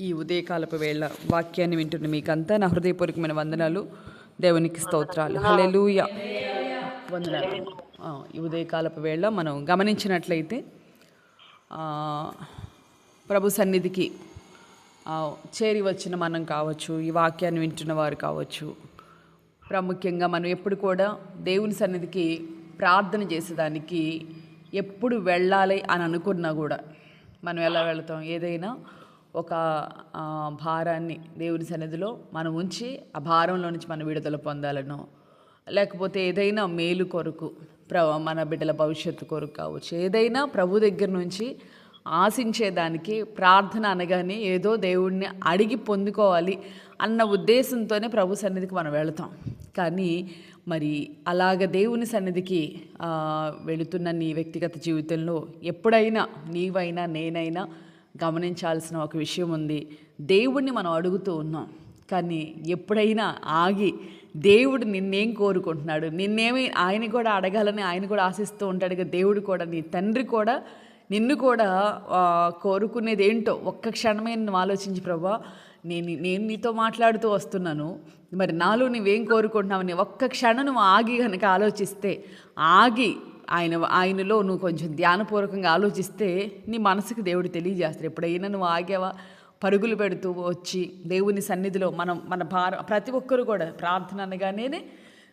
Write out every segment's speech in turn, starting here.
ఈ ఉదయకాలపు వేళ వాక్యాన్ని వింటున్న మీకంతా నా హృదయపూర్వకమైన వందనాలు. దేవునికి స్తోత్రాలు. హల్లెలూయ. వందనాలు. ఈ ఉదయకాలపు వేళ మనం గమనించినట్లయితే ప్రభు సన్నిధికి చేరి వచ్చిన మనం కావచ్చు ఈ వాక్యాన్ని వింటున్న వారు కావచ్చు. ప్రాముఖ్యంగా మనం ఎప్పుడు కూడా దేవుని సన్నిధికి ప్రార్థన చేసేదానికి ఎప్పుడు వెళ్ళాలి అని అనుకున్నా కూడా. మనం ఎలా వెళ్తాం? ఏదైనా ఒక భారాన్ని దేవుని సన్నిధిలో మనం ఉంచి ఆ భారంలో నుంచి మనం విడుదల పొందాలనో లేకపోతే ఏదైనా మేలు కొరకు ప్ర మన బిడ్డల భవిష్యత్తు కొరకు కావచ్చు ఏదైనా ప్రభు దగ్గర నుంచి ఆశించేదానికి ప్రార్థన అనగానే ఏదో దేవుడిని అడిగి పొందుకోవాలి అన్న ఉద్దేశంతోనే ప్రభు సన్నిధికి మనం వెళతాం. కానీ మరి అలాగ దేవుని సన్నిధికి వెళుతున్న నీ వ్యక్తిగత జీవితంలో ఎప్పుడైనా నీవైనా నేనైనా గమనించాల్సిన ఒక విషయం ఉంది. దేవుణ్ణి మనం అడుగుతూ ఉన్నాం. కానీ ఎప్పుడైనా ఆగి దేవుడు నిన్నేం కోరుకుంటున్నాడు? నిన్నేమి ఆయన కూడా అడగాలని ఆయన కూడా ఆశిస్తూ ఉంటాడు దేవుడు కూడా నీ తండ్రి కూడా నిన్ను కూడా కోరుకునేది ఏంటో ఒక్క క్షణమే నువ్వు ఆలోచించి ప్రభా. నేను నేను నీతో మాట్లాడుతూ వస్తున్నాను. మరి నాలో నువ్వేం కోరుకుంటున్నావు? ఒక్క క్షణం నువ్వు ఆగి కనుక ఆలోచిస్తే ఆగి ఆయన ఆయనలో నువ్వు కొంచెం ధ్యానపూర్వకంగా ఆలోచిస్తే నీ మనసుకు దేవుడు తెలియజేస్తారు. ఎప్పుడైనా నువ్వు ఆగావా? పరుగులు పెడుతూ వచ్చి దేవుని సన్నిధిలో మనం మన భార ప్రతి ఒక్కరు కూడా ప్రార్థన అనగానే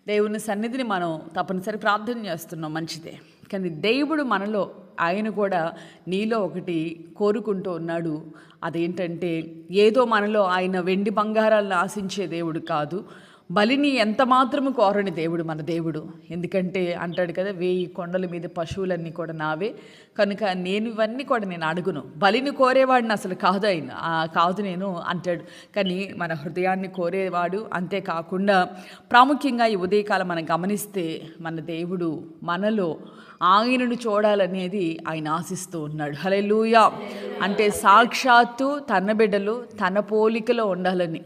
దేవుని సన్నిధిని మనం తప్పనిసరి ప్రార్థన చేస్తున్నాం మంచిదే. కానీ దేవుడు మనలో ఆయన కూడా నీలో ఒకటి కోరుకుంటూ ఉన్నాడు. అదేంటంటే ఏదో మనలో ఆయన వెండి బంగారాలను ఆశించే దేవుడు కాదు. బలిని ఎంత మాత్రము కోరని దేవుడు మన దేవుడు. ఎందుకంటే అంటాడు కదా వేయి కొండల మీద పశువులన్నీ కూడా నావే. కనుక నేను ఇవన్నీ కూడా నేను అడుగును. బలిని కోరేవాడిని అసలు కాదు ఆయన. కాదు నేను అంటాడు. కానీ మన హృదయాన్ని కోరేవాడు. అంతేకాకుండా ప్రాముఖ్యంగా ఈ ఉదయకాలం మనం గమనిస్తే మన దేవుడు మనలో ఆయనను చూడాలనేది ఆయన ఆశిస్తూ ఉన్నాడు. హలెలూయా అంటే సాక్షాత్తు తన బిడ్డలు తన పోలికలో ఉండాలని.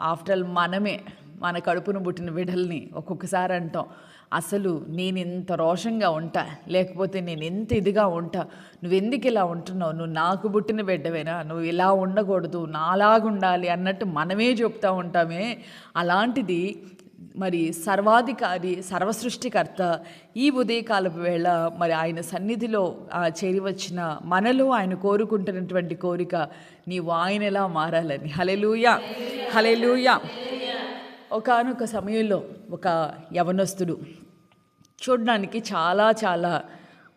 ఆఫ్టర్ ఆల్ మనమే మన కడుపును పుట్టిన బిడ్డల్ని ఒక్కొక్కసారి అంటాం. అసలు నేను ఇంత రోషంగా ఉంటా లేకపోతే నేను ఎంత ఇదిగా ఉంటా నువ్వు ఎందుకు ఇలా ఉంటున్నావు? నువ్వు నాకు పుట్టిన బిడ్డవేనా? నువ్వు ఇలా ఉండకూడదు నాలాగుండాలి అన్నట్టు మనమే చెప్తా ఉంటామే. అలాంటిది మరి సర్వాధికారి సర్వసృష్టికర్త ఈ ఉదయకాలపు వేళ మరి ఆయన సన్నిధిలో ఆ, మనలో ఆయన కోరుకుంటున్నటువంటి కోరిక నీవు ఆయనలా మారాలని. హలెలూయా హలెలూయా ఒకానొక సమయంలో ఒక యవనస్తుడు చూడడానికి చాలా చాలా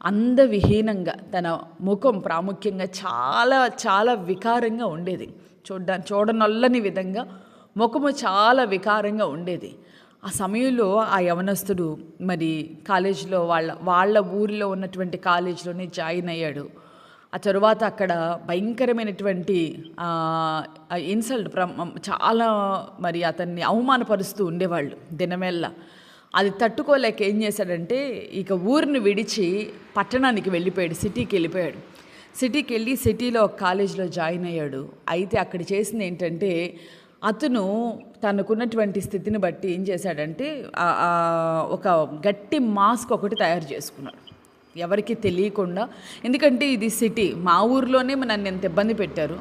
అందవిహీనంగా తన ముఖం ప్రాముఖ్యంగా చాలా చాలా వికారంగా ఉండేది. చూడ చూడనొల్లని విధంగా ముఖము చాలా వికారంగా ఉండేది. ఆ సమయంలో ఆ యవనస్తుడు మరి కాలేజీలో వాళ్ళ వాళ్ళ ఊరిలో ఉన్నటువంటి కాలేజీలోనే జాయిన్ అయ్యాడు. ఆ తరువాత అక్కడ భయంకరమైనటువంటి ఇన్సల్ట్ చాలా మరి అతన్ని అవమానపరుస్తూ ఉండేవాళ్ళు దినమెల్లా. అది తట్టుకోలేక ఏం చేశాడంటే ఇక ఊరిని విడిచి పట్టణానికి వెళ్ళిపోయాడు సిటీకి వెళ్ళిపోయాడు. సిటీకి వెళ్ళి సిటీలో ఒక కాలేజీలో జాయిన్ అయ్యాడు. అయితే అక్కడ చేసింది ఏంటంటే అతను తనకున్నటువంటి స్థితిని బట్టి ఏం చేశాడంటే ఒక గట్టి మాస్క్ ఒకటి తయారు చేసుకున్నాడు. ఎవరికి తెలియకుండా. ఎందుకంటే ఇది సిటీ. మా ఊర్లోనే నన్ను ఎంత ఇబ్బంది పెట్టారు.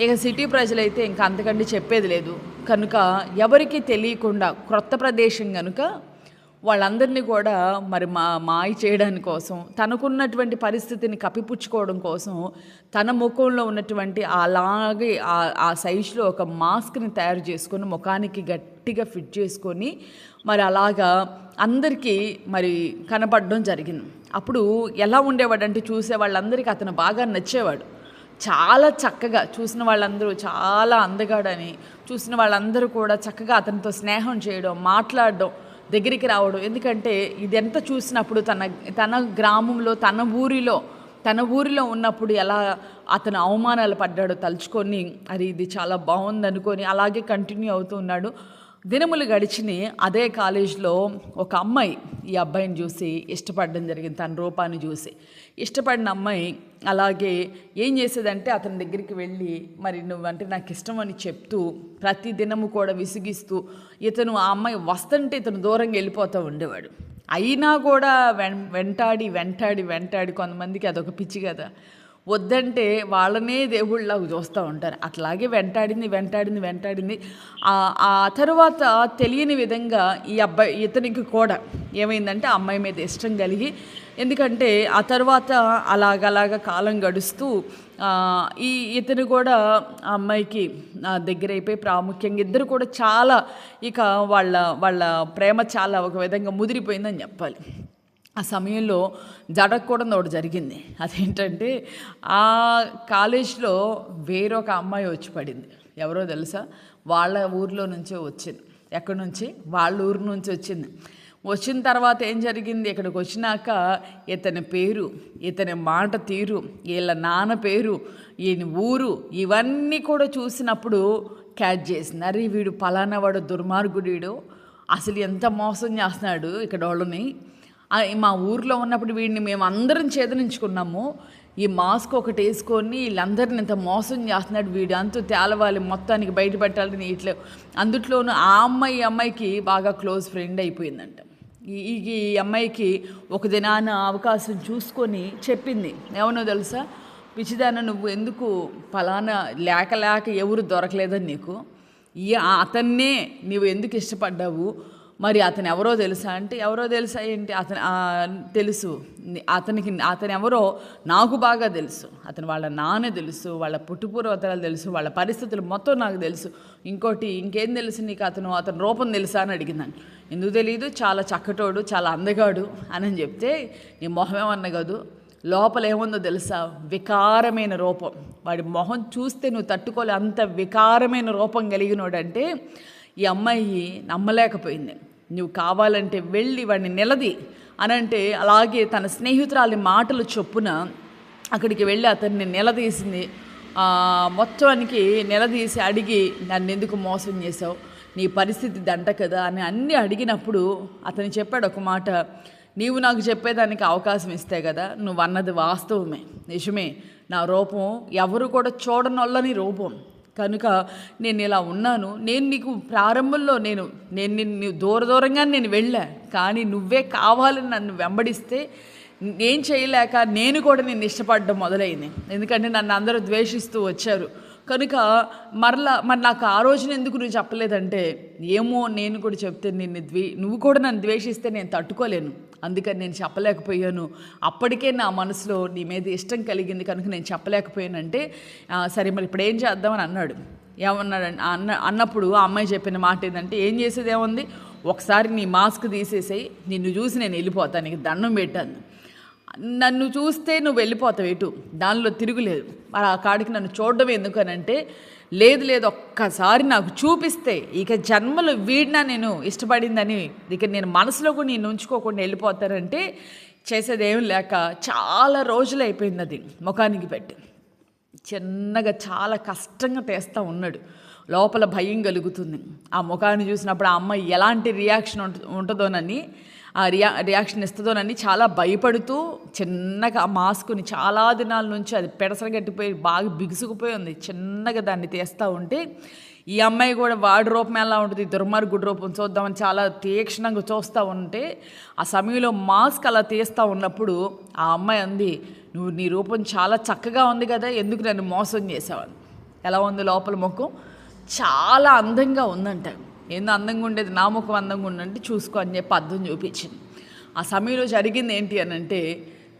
ఇక సిటీ ప్రజలైతే ఇంకా అంతకంటే చెప్పేది లేదు. కనుక ఎవరికి తెలియకుండా క్రొత్త ప్రదేశం కనుక వాళ్ళందరినీ కూడా మరి మా మాయ చేయడానికి కోసం తనకున్నటువంటి పరిస్థితిని కప్పిపుచ్చుకోవడం కోసం తన ముఖంలో ఉన్నటువంటి అలాగే ఆ- ఆ సైజులో ఒక మాస్క్ని తయారు చేసుకొని ముఖానికి గట్టిగా ఫిట్ చేసుకొని మరి అలాగా అందరికీ మరి కనపడడం జరిగింది. అప్పుడు ఎలా ఉండేవాడంటే చూసే వాళ్ళందరికీ అతను బాగా నచ్చేవాడు. చాలా చక్కగా చూసిన వాళ్ళందరూ చాలా అందగాడని చూసిన వాళ్ళందరూ కూడా చక్కగా అతనితో స్నేహం చేయడం మాట్లాడడం దగ్గరికి రావడం. ఎందుకంటే ఇదెంత చూసినప్పుడు తన తన గ్రామంలో తన ఊరిలో తన ఊరిలో ఉన్నప్పుడు ఎలా అతను అవమానాలు పడ్డాడో తలుచుకొని అది ఇది చాలా బాగుంది అనుకొని అలాగే కంటిన్యూ అవుతూ ఉన్నాడు. దినములు గడిచిని అదే కాలేజ్లో ఒక అమ్మాయి ఈ అబ్బాయిని చూసి ఇష్టపడడం జరిగింది తన రూపాన్ని చూసి. ఇష్టపడిన అమ్మాయి అలాగే ఏం చేసేదంటే అతని దగ్గరికి వెళ్ళి మరి నువ్వంటే నాకు ఇష్టం అని చెప్తూ ప్రతి దినము కూడా విసిగిస్తూ ఇతను ఆ అమ్మాయి వస్తుంటే ఇతను దూరంగా వెళ్ళిపోతూ ఉండేవాడు. అయినా కూడా వెం వెంటాడి వెంటాడి వెంటాడి కొంతమందికి అదొక పిచ్చి కదా. వద్దంటే వాళ్ళనే దేవుళ్ళలాగా చూస్తూ ఉంటారు. అట్లాగే వెంటాడింది వెంటాడింది వెంటాడింది. ఆ- ఆ తర్వాత తెలియని విధంగా ఈ అబ్బాయి ఇతనికి కూడా ఏమైందంటే అమ్మాయి మీద ఇష్టం కలిగి ఎందుకంటే ఆ తర్వాత అలాగలాగ కాలం గడుస్తూ ఈ ఇతను కూడా ఆ అమ్మాయికి ఆ, దగ్గర అయిపోయి ప్రాముఖ్యంగా ఇద్దరు కూడా చాలా ఇక వాళ్ళ వాళ్ళ ప్రేమ చాలా ఒక విధంగా ముదిరిపోయిందని చెప్పాలి. ఆ సమయంలో జరగకూడదు ఒకటి జరిగింది. అదేంటంటే ఆ కాలేజ్లో వేరొక అమ్మాయి వచ్చి పడింది. ఎవరో తెలుసా? వాళ్ళ ఊర్లో నుంచే వచ్చింది. ఎక్కడి నుంచి? వాళ్ళ ఊరు నుంచి వచ్చింది. వచ్చిన తర్వాత ఏం జరిగింది? ఇక్కడికి వచ్చినాక ఇతని పేరు ఇతని మాట తీరు వీళ్ళ నాన్న పేరు ఈయన ఊరు ఇవన్నీ కూడా చూసినప్పుడు క్యాచ్ చేసింది. అరే వీడు పలానా వాడు దుర్మార్గుడు అసలు ఎంత మోసం చేస్తున్నాడు ఇక్కడ వాళ్ళని. మా ఊర్లో ఉన్నప్పుడు వీడిని మేము అందరం చేదరించుకున్నాము ఈ మాస్క్ ఒకటి వేసుకొని వీళ్ళందరిని ఇంత మోసం చేస్తున్నాడు వీడు అంతా తేలవాలి మొత్తానికి బయటపెట్టాలని ఇట్లా. అందుట్లోనూ ఆ అమ్మాయి ఈ అమ్మాయికి బాగా క్లోజ్ ఫ్రెండ్ అయిపోయిందంట. ఈ ఈ- ఈ అమ్మాయికి ఒక దినాన అవకాశం చూసుకొని చెప్పింది. ఏమనో తెలుసా? పిచ్చిదాన నువ్వు ఎందుకు ఫలానా లేక లేక ఎవరు దొరకలేదని నీకు? ఈ అతన్నే నీవు ఎందుకు ఇష్టపడ్డావు? మరి అతను ఎవరో తెలుసా? అంటే ఎవరో తెలుసా ఏంటి? అతను తెలుసు. అతనికి అతను ఎవరో నాకు బాగా తెలుసు. అతను వాళ్ళ నాన్న తెలుసు వాళ్ళ పుట్టుపూర్వతరాలు తెలుసు వాళ్ళ పరిస్థితులు మొత్తం నాకు తెలుసు. ఇంకోటి ఇంకేం తెలుసు నీకు అతను? అతని రూపం తెలుసా అని అడిగిందాను ఎందుకు తెలియదు చాలా చక్కటోడు చాలా అందగాడు అని చెప్తే నీ మొహం ఏమన్నా కాదు. లోపల ఏముందో తెలుసా? వికారమైన రూపం. వాడి మొహం చూస్తే నువ్వు తట్టుకోలే అంత వికారమైన రూపం కలిగినోడంటే ఈ అమ్మాయి నమ్మలేకపోయింది. నువ్వు కావాలంటే వెళ్ళి వాడిని నిలది అనంటే అలాగే తన స్నేహితురాలి మాటలు చొప్పున అక్కడికి వెళ్ళి అతన్ని నిలదీసింది. మొత్తానికి నిలదీసి అడిగి నన్ను ఎందుకు మోసం చేసావు నీ పరిస్థితి దంట కదా అని అన్నీ అడిగినప్పుడు అతను చెప్పాడు ఒక మాట నీవు నాకు చెప్పేదానికి అవకాశం ఇస్తే కదా నువ్వు అన్నది వాస్తవమే. నిజమే నా రూపం ఎవరు కూడా చూడనొల్లని రూపం. కనుక నేను ఇలా ఉన్నాను. నేను నీకు ప్రారంభంలో నేను నేను నిన్ను దూర దూరంగా నేను వెళ్ళా. కానీ నువ్వే కావాలని నన్ను వెంబడిస్తే నేను చేయలేక నేను కూడా నిన్ను ఇష్టపడడం మొదలైంది. ఎందుకంటే నన్ను అందరూ ద్వేషిస్తూ వచ్చారు. కనుక మరలా మరి నాకు ఆ రోజున ఎందుకు నువ్వు చెప్పలేదంటే ఏమో నేను కూడా చెప్తే నిన్ను ద్వే నువ్వు కూడా నన్ను ద్వేషిస్తే నేను తట్టుకోలేను. అందుకని నేను చెప్పలేకపోయాను. అప్పటికే నా మనసులో నీ మీద ఇష్టం కలిగింది కనుక నేను చెప్పలేకపోయానంటే సరే మరి ఇప్పుడు ఏం చేద్దామని అన్నాడు. ఏమన్నాడు అన్న అన్నప్పుడు ఆ అమ్మాయి చెప్పిన మాట ఏంటంటే ఏం చేసేది ఏముంది? ఒకసారి నీ మాస్క్ తీసేసేయి నిన్ను చూసి నేను వెళ్ళిపోతాను నీకు దండం పెట్టాను. నన్ను చూస్తే నువ్వు వెళ్ళిపోతావు ఎటు? దానిలో తిరుగులేదు. మరి ఆ కాడికి నన్ను చూడడం ఎందుకనంటే లేదు లేదు ఒక్కసారి నాకు చూపిస్తే ఇక జన్మలు వీడినా నేను ఇష్టపడిందని ఇక నేను మనసులో కూడా నేను ఉంచుకోకుండా వెళ్ళిపోతానంటే చేసేది ఏం లేక చాలా రోజులు అయిపోయింది అది ముఖానికి పెట్టి. చిన్నగా చాలా కష్టంగా తెస్తూ ఉన్నాడు. లోపల భయం కలుగుతుంది. ఆ ముఖాన్ని చూసినప్పుడు ఆ అమ్మాయి ఎలాంటి రియాక్షన్ ఉంటుందోనని రియా రియాక్షన్ ఇస్తుందోనని చాలా భయపడుతూ చిన్నగా ఆ మాస్క్ని చాలా దినాల నుంచి అది పెడసరగట్టిపోయి బాగా బిగుసుకుపోయి ఉంది. చిన్నగా దాన్ని తీస్తూ ఉంటే ఈ అమ్మాయి కూడా వాడి రూపం ఎలా ఉంటుంది దుర్మార్గుడి రూపం చూద్దామని చాలా తీక్షణంగా చూస్తూ ఉంటే ఆ సమయంలో మాస్క్ అలా తీస్తూ ఉన్నప్పుడు ఆ అమ్మాయి అంది నువ్వు నీ రూపం చాలా చక్కగా ఉంది కదా ఎందుకు నన్ను మోసం చేసావని ఎలా ఉంది లోపల ముఖం? చాలా అందంగా ఉందంట. ఏందో అందంగా ఉండేది? నా ముఖం అందంగా ఉందంటే చూసుకో అని చెప్పి అర్థం చూపించింది. ఆ సమయంలో జరిగింది ఏంటి అని అంటే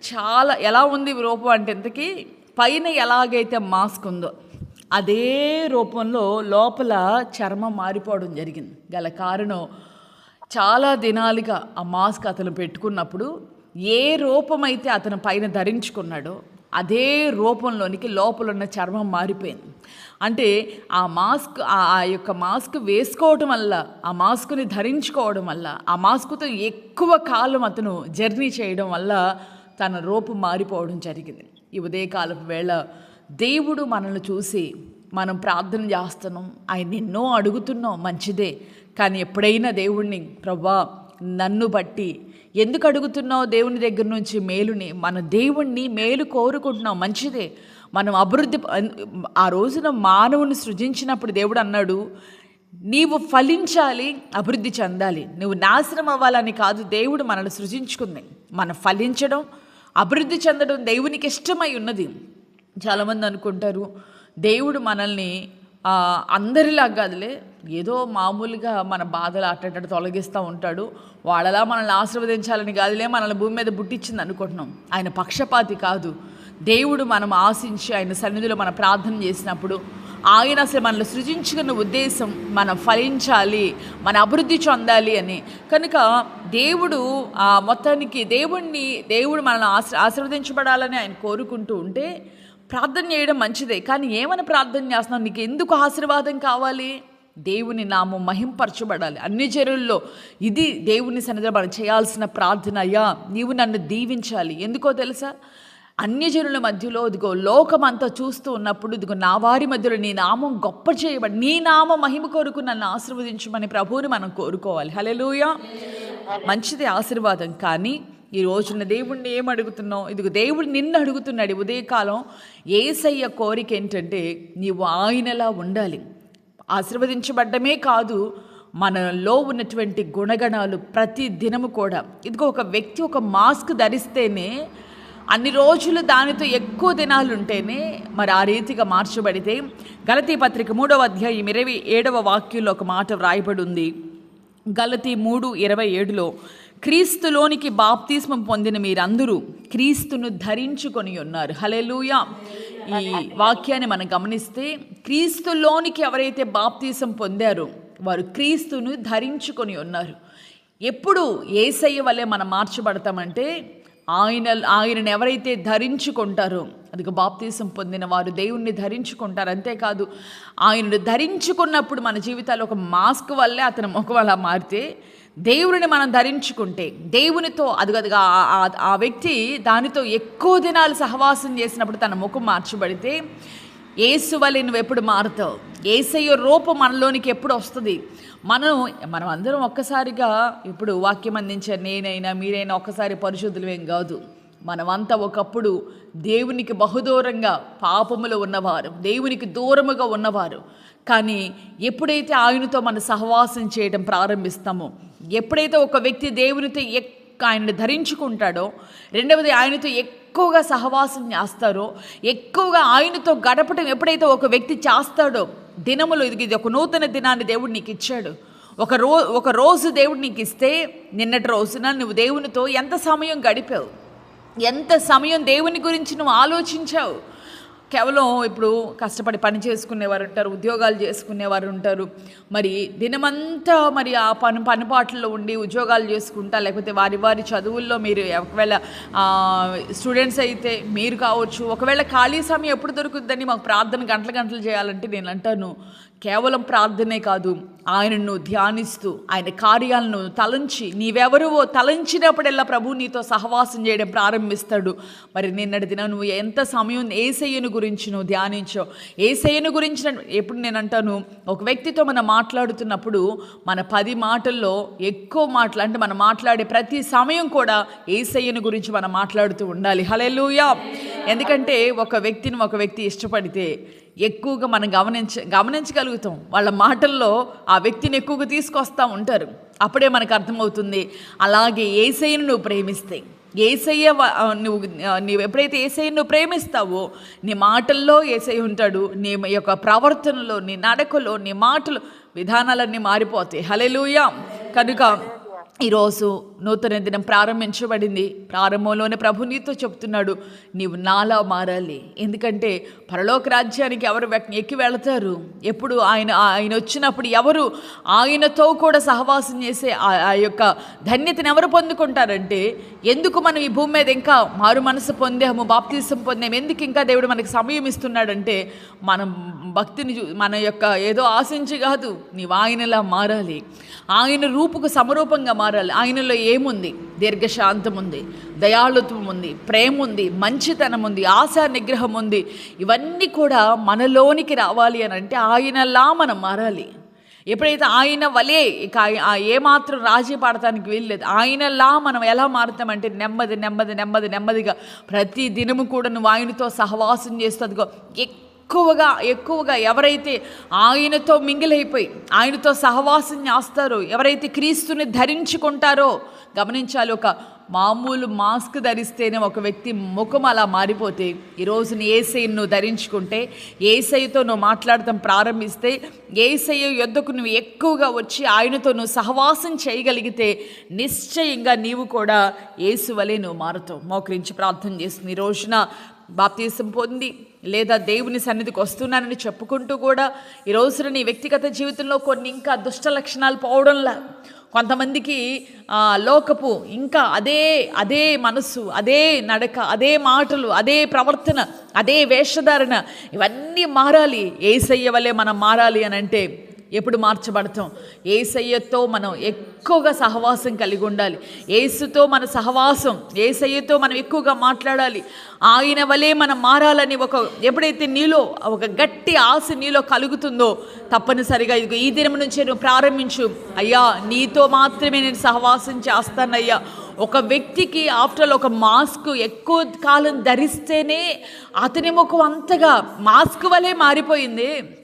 చాలా ఎలా ఉంది రూపం అంటే ఇంతకీ పైన ఎలాగైతే మాస్క్ ఉందో అదే రూపంలో లోపల చర్మం మారిపోవడం జరిగింది. గల కారణం చాలా దినాలుగా ఆ మాస్క్ అతను పెట్టుకున్నప్పుడు ఏ రూపమైతే అతను పైన ధరించుకున్నాడో అదే రూపంలోనికి లోపల ఉన్న చర్మం మారిపోయింది. అంటే ఆ మాస్క్ ఆ యొక్క మాస్క్ వేసుకోవడం వల్ల ఆ మాస్క్ని ధరించుకోవడం వల్ల ఆ మాస్క్తో ఎక్కువ కాలం అతను జర్నీ చేయడం వల్ల తన రూపం మారిపోవడం జరిగింది. ఈ ఉదయకాలపు వేళ దేవుడు మనల్ని చూసి మనం ప్రార్థన చేస్తున్నాం ఆయన ఎన్నో అడుగుతున్నాం మంచిదే. కానీ ఎప్పుడైనా దేవుణ్ణి ప్రభా నన్ను బట్టి. ఎందుకు అడుగుతున్నావు దేవుని దగ్గర నుంచి మేలుని? మన దేవుణ్ణి మేలు కోరుకుంటున్నాం. మంచిదే. మనం అభివృద్ధి ఆ రోజున మానవుని సృజించినప్పుడు దేవుడు అన్నాడు నీవు ఫలించాలి అభివృద్ధి చెందాలి. నువ్వు నాశనం అవ్వాలని కాదు దేవుడు మనల్ని సృజించుకుంది. మనం ఫలించడం అభివృద్ధి చెందడం దేవునికి ఇష్టమై ఉన్నది. చాలామంది అనుకుంటారు దేవుడు మనల్ని ఆ, అందరిలా కాదులే ఏదో మామూలుగా మన బాధలు అట్టట్టు తొలగిస్తూ ఉంటాడు. వాళ్ళలా మనల్ని ఆశీర్వదించాలని కాదులే మనల్ని భూమి మీద బుట్టించింది అనుకుంటున్నాం. ఆయన పక్షపాతి కాదు. దేవుడు మనం ఆశించి ఆయన సన్నిధిలో మనం ప్రార్థన చేసినప్పుడు ఆయన అసలు మనల్ని సృజించుకున్న ఉద్దేశం మనం ఫలించాలి మన అభివృద్ధి చెందాలి అని. కనుక దేవుడు ఆ మొత్తానికి దేవుణ్ణి దేవుడు మనల్ని ఆశ ఆశీర్వదించబడాలని ఆయన కోరుకుంటూ ఉంటే ప్రార్థన చేయడం మంచిదే. కానీ ఏమని ప్రార్థన చేస్తున్నావు? నీకు ఎందుకు ఆశీర్వాదం కావాలి? దేవుని నామం మహింపరచబడాలి. అన్ని జనుల్లో ఇది దేవుని సన్నిధిలో మనం చేయాల్సిన ప్రార్థన. అయ్యా నీవు నన్ను దీవించాలి. ఎందుకో తెలుసా? అన్యజనుల మధ్యలో ఇదిగో లోకమంతా చూస్తూ ఉన్నప్పుడు ఇదిగో నా వారి మధ్యలో నీ నామం గొప్ప చేయబడి నీ నామం మహిమ కొరకు నన్ను ఆశీర్వదించమని ప్రభువుని మనం కోరుకోవాలి. హలెలుయ మంచిది ఆశీర్వాదం. కానీ ఈ రోజున దేవుణ్ణి ఏం అడుగుతున్నావు? ఇదిగో దేవుడు నిన్ను అడుగుతున్నాడు ఉదయకాలం. ఏసయ్య కోరిక ఏంటంటే నీవు ఆయనలా ఉండాలి. ఆశీర్వదించబడ్డమే కాదు మనలో ఉన్నటువంటి గుణగణాలు ప్రతి దినము కూడా. ఇదిగో ఒక వ్యక్తి ఒక మాస్క్ ధరిస్తేనే అన్ని రోజులు దానితో ఎక్కువ దినాలు ఉంటేనే మరి ఆ రీతిగా మార్చబడితే గలతీ పత్రిక మూడవ అధ్యాయం ఇరవై ఏడవ వాక్యంలో ఒక మాట వ్రాయబడి ఉంది గలతీ మూడు ఇరవై ఏడులో క్రీస్తులోనికి బాప్తిస్మం పొందిన మీరందరూ క్రీస్తును ధరించుకొని ఉన్నారు. హలెలూయా ఈ వాక్యాన్ని మనం గమనిస్తే క్రీస్తులోనికి ఎవరైతే బాప్తీసం పొందారో వారు క్రీస్తును ధరించుకొని ఉన్నారు. ఎప్పుడు ఏసయ్య వలె మనం మార్చబడతామంటే ఆయన ఆయనను ఎవరైతే ధరించుకుంటారో అదిగో బాప్తీసం పొందిన వారు దేవుణ్ణి ధరించుకుంటారు. అంతేకాదు ఆయనను ధరించుకున్నప్పుడు మన జీవితాలు ఒక మాస్క్ వల్లే అతని ముఖం అలా మారితే దేవుడిని మనం ధరించుకుంటే దేవునితో అదుగదుగా ఆ- వ్యక్తి దానితో ఎక్కువ దినాలు సహవాసం చేసినప్పుడు తన ముఖం మార్చబడితే ఏసు నువ్వు ఎప్పుడు మారుతావు? ఏసయ్య రూపం మనలోనికి ఎప్పుడు వస్తుంది? మనం మనం అందరం ఒక్కసారిగా ఇప్పుడు వాక్యం అందించే నేనైనా మీరైనా ఒక్కసారి పరిశుద్ధులమేం కాదు. మనమంతా ఒకప్పుడు దేవునికి బహుదూరంగా పాపములో ఉన్నవారు దేవునికి దూరముగా ఉన్నవారు. కానీ ఎప్పుడైతే ఆయనతో మన సహవాసం చేయడం ప్రారంభిస్తామో ఎప్పుడైతే ఒక వ్యక్తి దేవునితో ఎక్ ఆయనను ధరించుకుంటాడో రెండవది ఆయనతో ఎక్కువగా సహవాసం చేస్తారో ఎక్కువగా ఆయనతో గడపడం ఎప్పుడైతే ఒక వ్యక్తి చేస్తాడో దినములు ఇది ఇది ఒక నూతన దినాన్ని దేవుడు నీకు ఇచ్చాడు. ఒక రో ఒక రోజు దేవుడు నీకు ఇస్తే నిన్నటి రోజున నువ్వు దేవునితో ఎంత సమయం గడిపావు? ఎంత సమయం దేవుని గురించి నువ్వు ఆలోచించావు? కేవలం ఇప్పుడు కష్టపడి పని చేసుకునేవారు ఉంటారు ఉద్యోగాలు చేసుకునేవారు ఉంటారు. మరి దినమంతా మరి ఆ పని పనిపాట్లలో ఉండి ఉద్యోగాలు చేసుకుంటా లేకపోతే వారి వారి చదువుల్లో మీరు ఒకవేళ స్టూడెంట్స్ అయితే మీరు కావచ్చు ఒకవేళ ఖాళీ సమయం ఎప్పుడు దొరుకుతుందని మాకు ప్రార్థన గంటల గంటలు చేయాలంటే నేను అంటాను కేవలం ప్రార్థనే కాదు ఆయనను ధ్యానిస్తూ ఆయన కార్యాలను తలంచి నీవెవరువో తలంచినప్పుడల్లా ప్రభు నీతో సహవాసం చేయడం ప్రారంభిస్తాడు. మరి నిన్నటి దినం నువ్వు ఎంత సమయం ఏసయ్యను గురించి నువ్వు ధ్యానించావు ఏసయ్యను గురించి ఎప్పుడు నేను అంటాను ఒక వ్యక్తితో మనం మాట్లాడుతున్నప్పుడు మన పది మాటల్లో ఎక్కువ మాటలు అంటే మనం మాట్లాడే ప్రతి సమయం కూడా ఏసయ్యను గురించి మనం మాట్లాడుతూ ఉండాలి. హలెలుయా ఎందుకంటే ఒక వ్యక్తిని ఒక వ్యక్తి ఇష్టపడితే ఎక్కువగా మనం గమనించ గమనించగలుగుతాం. వాళ్ళ మాటల్లో ఆ వ్యక్తిని ఎక్కువగా తీసుకొస్తూ ఉంటారు. అప్పుడే మనకు అర్థమవుతుంది అలాగే ఏసైను నువ్వు ప్రేమిస్తే. ఏసయ్య నువ్వు నువ్వు ఎప్పుడైతే ఏసయ్య నువ్వు ప్రేమిస్తావో నీ మాటల్లో ఏసై ఉంటాడు నీ యొక్క ప్రవర్తనలో నీ నడకలో నీ మాటలు విధానాలన్నీ మారిపోతాయి. హలెలూయా కనుక ఈరోజు నూతన దినం ప్రారంభించబడింది. ప్రారంభంలోనే ప్రభు నీతో చెప్తున్నాడు నీవు నాలా మారాలి. ఎందుకంటే పరలోక రాజ్యానికి ఎవరు ఎక్కి వెళతారు. ఎప్పుడు ఆయన ఆయన వచ్చినప్పుడు ఎవరు ఆయనతో కూడా సహవాసం చేసే ఆ ఆ యొక్క ధన్యతను ఎవరు పొందుకుంటారంటే ఎందుకు మనం ఈ భూమి మీద ఇంకా మారు మనసు పొందాము బాప్తీసం పొందాము ఎందుకు ఇంకా దేవుడు మనకి సమయం ఇస్తున్నాడంటే మనం భక్తిని చూ మన యొక్క ఏదో ఆశించి కాదు. నీవు ఆయనలా మారాలి. ఆయన రూపుకు సమరూపంగా మారాలి ఆయనలో ఏముంది? దీర్ఘశాంతం ఉంది దయాళుత్వం ఉంది ప్రేమ ఉంది మంచితనం ఉంది ఆశా నిగ్రహం ఉంది ఇవన్నీ కూడా మనలోనికి రావాలి అని అంటే ఆయనలా మనం మారాలి. ఎప్పుడైతే ఆయన వలే ఇక ఏమాత్రం రాజీ పాడటానికి వీల్లేదు ఆయనలా మనం ఎలా మారుతామంటే నెమ్మది నెమ్మది నెమ్మది నెమ్మదిగా ప్రతి దినము కూడా నువ్వు ఆయనతో సహవాసం చేస్తుందిగో ఎక్కువగా ఎక్కువగా ఎవరైతే ఆయనతో మింగిలైపోయి ఆయనతో సహవాసం చేస్తారో ఎవరైతే క్రీస్తుని ధరించుకుంటారో గమనించాలి ఒక మామూలు మాస్క్ ధరిస్తేనే ఒక వ్యక్తి ముఖం అలా మారిపోతే ఈరోజు నీ ఏసైని నువ్వు ధరించుకుంటే ఏసైతో నువ్వు మాట్లాడటం ప్రారంభిస్తే ఏసై యొద్దకు నువ్వు ఎక్కువగా వచ్చి ఆయనతో నువ్వు సహవాసం చేయగలిగితే నిశ్చయంగా నీవు కూడా ఏసు వలె నువ్వు మారుతావు. మోకరించి ప్రార్థన చేస్తుంది. ఈ రోజున బాప్తీసం పొంది లేదా దేవుని సన్నిధికి వస్తున్నానని చెప్పుకుంటూ కూడా ఈ రోజున నీ వ్యక్తిగత జీవితంలో కొన్ని ఇంకా దుష్ట లక్షణాలు పోవడంలా. కొంతమందికి లోకపు ఇంకా అదే అదే మనసు అదే నడక అదే మాటలు అదే ప్రవర్తన అదే వేషధారణ ఇవన్నీ మారాలి. ఏసయ్య వలె మనం మారాలి అని అంటే ఎప్పుడు మార్చబడతాం? ఏసయ్యతో మనం ఎక్కువగా సహవాసం కలిగి ఉండాలి. ఏసుతో మన సహవాసం ఏసయ్యతో మనం ఎక్కువగా మాట్లాడాలి. ఆయన వలే మనం మారాలని ఒక ఎప్పుడైతే నీలో ఒక గట్టి ఆశ నీలో కలుగుతుందో తప్పనిసరిగా ఇదిగో ఈ దినం నుంచే నువ్వు ప్రారంభించు. అయ్యా నీతో మాత్రమే నేను సహవాసం చేస్తానయ్యా. ఒక వ్యక్తికి ఆఫ్టర్ ఒక మాస్క్ ఎక్కువ కాలం ధరిస్తేనే అతని ముఖం అంతగా మాస్క్ వలె మారిపోయింది.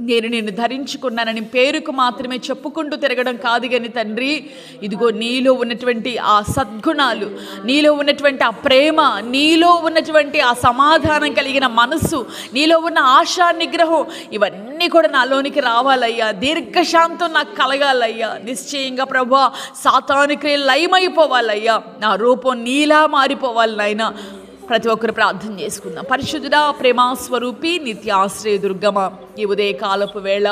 నేను నిన్ను ధరించుకున్నానని పేరుకు మాత్రమే చెప్పుకుంటూ తిరగడం కాదు కానీ తండ్రి. ఇదిగో నీలో ఉన్నటువంటి ఆ సద్గుణాలు నీలో ఉన్నటువంటి ఆ ప్రేమ నీలో ఉన్నటువంటి ఆ సమాధానం కలిగిన మనస్సు నీలో ఉన్న ఆశా నిగ్రహం ఇవన్నీ కూడా నాలోనికి రావాలయ్యా. దీర్ఘశాంతం నాకు కలగాలయ్యా. నిశ్చయంగా ప్రభా సాతానికి లయమైపోవాలయ్యా. నా రూపం నీలా మారిపోవాలి నాయనా. ప్రతి ఒక్కరు ప్రార్థన చేసుకుందాం. పరిశుద్ధుడా ప్రేమాస్వరూపి నిత్యాశ్రయ దుర్గమ ఈ ఉదయ కాలపు వేళ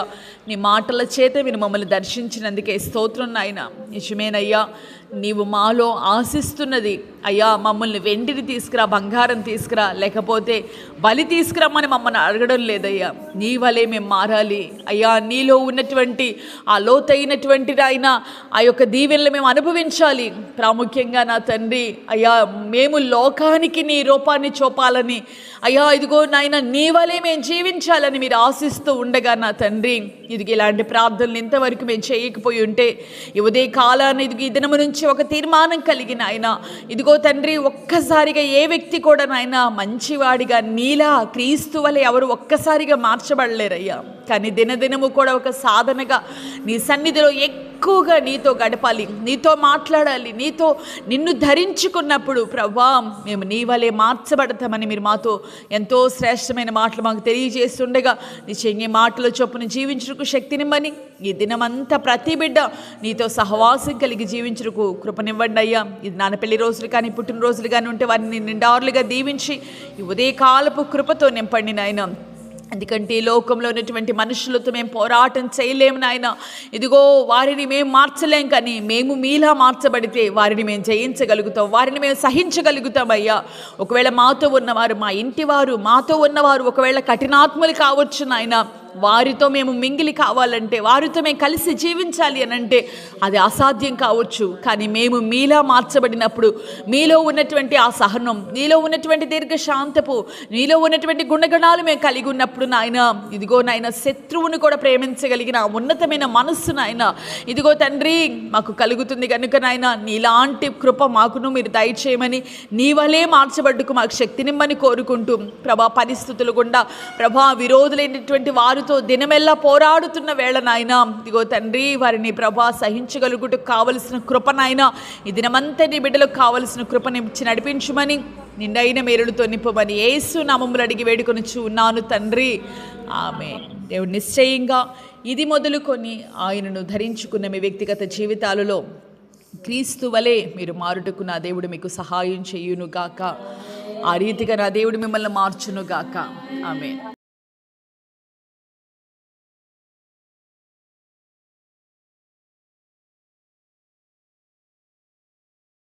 నీ మాటల చేత మీరు మమ్మల్ని దర్శించినందుకే స్తోత్రం నాయన. నిజమేనయ్యా నీవు మాలో ఆశిస్తున్నది. అయ్యా మమ్మల్ని వెండిని తీసుకురా బంగారం తీసుకురా లేకపోతే బలి తీసుకురమ్మని మమ్మల్ని అడగడం లేదయ్యా. నీ వలే మేము మారాలి. అయ్యా నీలో ఉన్నటువంటి ఆ లోతైనటువంటి ఆయన ఆ యొక్క దీవెనలు మేము అనుభవించాలి. ప్రాముఖ్యంగా నా తండ్రి అయ్యా మేము లోకానికి నీ రూపాన్ని చూపాలని. అయ్యా ఇదిగో నాయన నీ వలే మేము జీవించాలని మీరు ఆశిస్తూ ఉండగా నా తండ్రి ఇదిగో ఇలాంటి ప్రార్థనలు ఇంతవరకు మేము చేయకపోయి ఉంటే ఈ ఉదయ కాలాన్ని ఇదిగో ఈ దినము నుంచి ఒక తీర్మానం కలిగిన ఆయన. ఇదిగో తండ్రి ఒక్కసారిగా ఏ వ్యక్తి కూడా నాయన మంచివాడిగా నీలా క్రీస్తు వలె ఎవరు ఒక్కసారిగా మార్చబడలేరయ్యా. కానీ దినదినము కూడా ఒక సాధనగా నీ సన్నిధిలో ఎక్కువగా నీతో గడపాలి నీతో మాట్లాడాలి నీతో నిన్ను ధరించుకున్నప్పుడు ప్రభా మేము నీ వలే మార్చబడతామని మీరు మాతో ఎంతో శ్రేష్టమైన మాటలు మాకు తెలియజేస్తుండగా నీ చెంగే మాటల చొప్పున జీవించుటకు శక్తినిమ్మని ఈ దినమంతా ప్రతి బిడ్డ నీతో సహవాసం కలిగి జీవించుటకు కృపనివ్వండి అయ్యా. ఇది నాన్న పెళ్ళి రోజులు కానీ పుట్టినరోజులు కానీ ఉంటే వారిని నిండారులుగా దీవించి ఈ ఉదయకాలపు కృపతో నింపండి నాయన. ఎందుకంటే ఈ లోకంలో ఉన్నటువంటి మనుషులతో మేము పోరాటం చేయలేము నాయన. ఇదిగో వారిని మేము మార్చలేం కానీ మేము మీలా మార్చబడితే వారిని మేము జయించగలుగుతాం వారిని మేము సహించగలుగుతాం అయ్యా. ఒకవేళ మాతో ఉన్నవారు మా ఇంటి వారు మాతో ఉన్నవారు ఒకవేళ కఠినాత్ములు కావచ్చు నాయన. వారితో మేము మింగిలి కావాలంటే వారితో మేము కలిసి జీవించాలి అని అంటే అది అసాధ్యం కావచ్చు. కానీ మేము మీలా మార్చబడినప్పుడు మీలో ఉన్నటువంటి ఆ సహనం నీలో ఉన్నటువంటి దీర్ఘశాంతపు నీలో ఉన్నటువంటి గుణగణాలు మేము కలిగి ఉన్నప్పుడు నాయన ఇదిగో నాయన శత్రువుని కూడా ప్రేమించగలిగిన ఉన్నతమైన మనస్సు నాయన ఇదిగో తండ్రి మాకు కలుగుతుంది కనుక నాయన నీలాంటి కృప మాకును మీరు దయచేయమని నీ వలే మార్చబడ్డుకు మాకు శక్తినిమ్మని కోరుకుంటూ ప్రభా పరిస్థితులు గుండా ప్రభా విరోధులైనటువంటి వారితో దినమెల్లా పోరాడుతున్న వేళ నాయన ఇదిగో తండ్రి వారిని ప్రభా సహించగలుగుటకు కావలసిన కృపనాయన ఈ దినమంతటి బిడ్డలకు కావలసిన కృపని ఇచ్చి నడిపించమని నిండైన మేరులతో నింపమని ఏసు నామములు అడిగి వేడుకొని ఉన్నాను తండ్రి. ఆమె దేవుడు నిశ్చయంగా ఇది మొదలుకొని ఆయనను ధరించుకున్న మీ వ్యక్తిగత జీవితాలలో క్రీస్తు వలె మీరు మారుటకు నా దేవుడు మీకు సహాయం చేయునుగాక. ఆ రీతిగా నా దేవుడు మిమ్మల్ని మార్చునుగాక. ఆమె